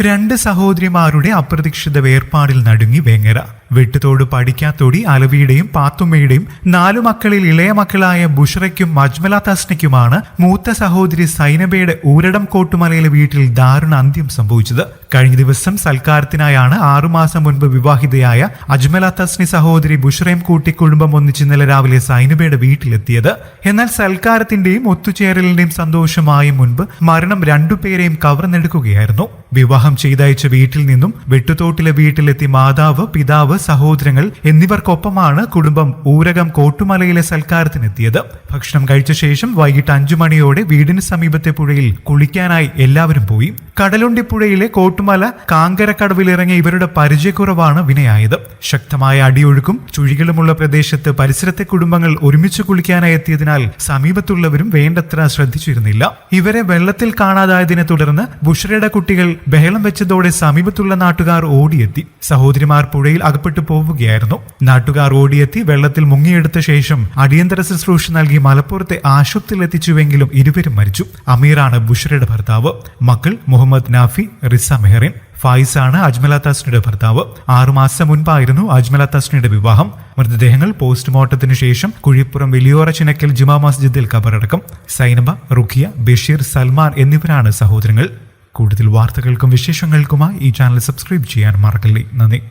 രണ്ട് സഹോദരിമാരുടെ അപ്രതീക്ഷിത വേർപാടിൽ നടുങ്ങി വേങ്ങര. വെട്ടുതോട് പഠിക്കാത്തോടി അലവിയുടെയും പാത്തുമ്മയുടെയും നാലു മക്കളിൽ ഇളയ മക്കളായ ബുഷറയ്ക്കും മജ്മല തസ്നയ്ക്കുമാണ് മൂത്ത സഹോദരി സൈനബയുടെ ഊരടം കോട്ടുമലയിലെ വീട്ടിൽ ദാരുണ അന്ത്യം സംഭവിച്ചത്. കഴിഞ്ഞ ദിവസം സൽക്കാരത്തിനായാണ് ആറുമാസം മുൻപ് വിവാഹിതയായ അജ്മല തസ്നി സഹോദരി ബുഷറയും കൂട്ടി കുടുംബം ഒന്നിച്ച് ഇന്നലെ രാവിലെ സൈനബയുടെ വീട്ടിലെത്തിയത്. എന്നാൽ സൽക്കാരത്തിന്റെയും ഒത്തുചേരലിന്റെയും സന്തോഷമായ മുൻപ് മരണം രണ്ടുപേരെയും കവർന്നെടുക്കുകയായിരുന്നു. വിവാഹം ചെയ്തയച്ച വീട്ടിൽ നിന്നും വെട്ടുതോട്ടിലെ വീട്ടിലെത്തി മാതാവ് പിതാവ് സഹോദരങ്ങൾ എന്നിവർക്കൊപ്പമാണ് കുടുംബം ഊരകം കോട്ടുമലയിലെ സൽക്കാരത്തിനെത്തിയത്. ഭക്ഷണം കഴിച്ച ശേഷം വൈകിട്ട് അഞ്ചു മണിയോടെ വീടിന് സമീപത്തെ പുഴയിൽ കുളിക്കാനായി എല്ലാവരും പോയി. കടലുണ്ടി പുഴയിലെ കോട്ടുമല കാങ്കരക്കടവിലിറങ്ങിയ ഇവരുടെ പരിചയക്കുറവാണ് വിനയായത്. ശക്തമായ അടിയൊഴുക്കും ചുഴികളുമുള്ള പ്രദേശത്ത് പരിസരത്തെ കുടുംബങ്ങൾ ഒരുമിച്ച് കുളിക്കാനായി എത്തിയതിനാൽ സമീപത്തുള്ളവരും വേണ്ടത്ര ശ്രദ്ധിച്ചിരുന്നില്ല. ഇവരെ വെള്ളത്തിൽ കാണാതായതിനെ തുടർന്ന് ബുഷറയുടെ കുട്ടികൾ ബഹളം വെച്ചതോടെ സമീപത്തുള്ള നാട്ടുകാർ ഓടിയെത്തി. സഹോദരിമാർ പുഴയിൽ അകപ്പെട്ടു പോവുകയായിരുന്നു. നാട്ടുകാർ ഓടിയെത്തി വെള്ളത്തിൽ മുങ്ങിയെടുത്ത ശേഷം അടിയന്തര ശുശ്രൂഷ നൽകി മലപ്പുറത്തെ ആശുപത്രിയിൽ എത്തിച്ചുവെങ്കിലും ഇരുവരും മരിച്ചു. അമീറാണ് ബുഷറയുടെ ഭർത്താവ്. മക്കൾ മുഹമ്മദ് നാഫി റിസ മെഹറിൻ ഫായിസാണ് അജ്മല തസ്നിയുടെ ഭർത്താവ്. ആറുമാസം മുൻപായിരുന്നു അജ്മല തസ്നിയുടെ വിവാഹം. മൃതദേഹങ്ങൾ പോസ്റ്റ്മോർട്ടത്തിന് ശേഷം കുഴിപ്പുറം വലിയോറ ചിനക്കൽ ജുമാ മസ്ജിദിൽ കബറടക്കം സൈനബ റുഖിയ ബഷീർ സൽമാൻ എന്നിവരാണ് സഹോദരങ്ങൾ. കൂടുതൽ വാർത്തകൾക്കും വിശേഷങ്ങൾക്കുമായി ഈ ചാനൽ സബ്സ്ക്രൈബ് ചെയ്യാൻ മറക്കല്ലേ. നന്ദി.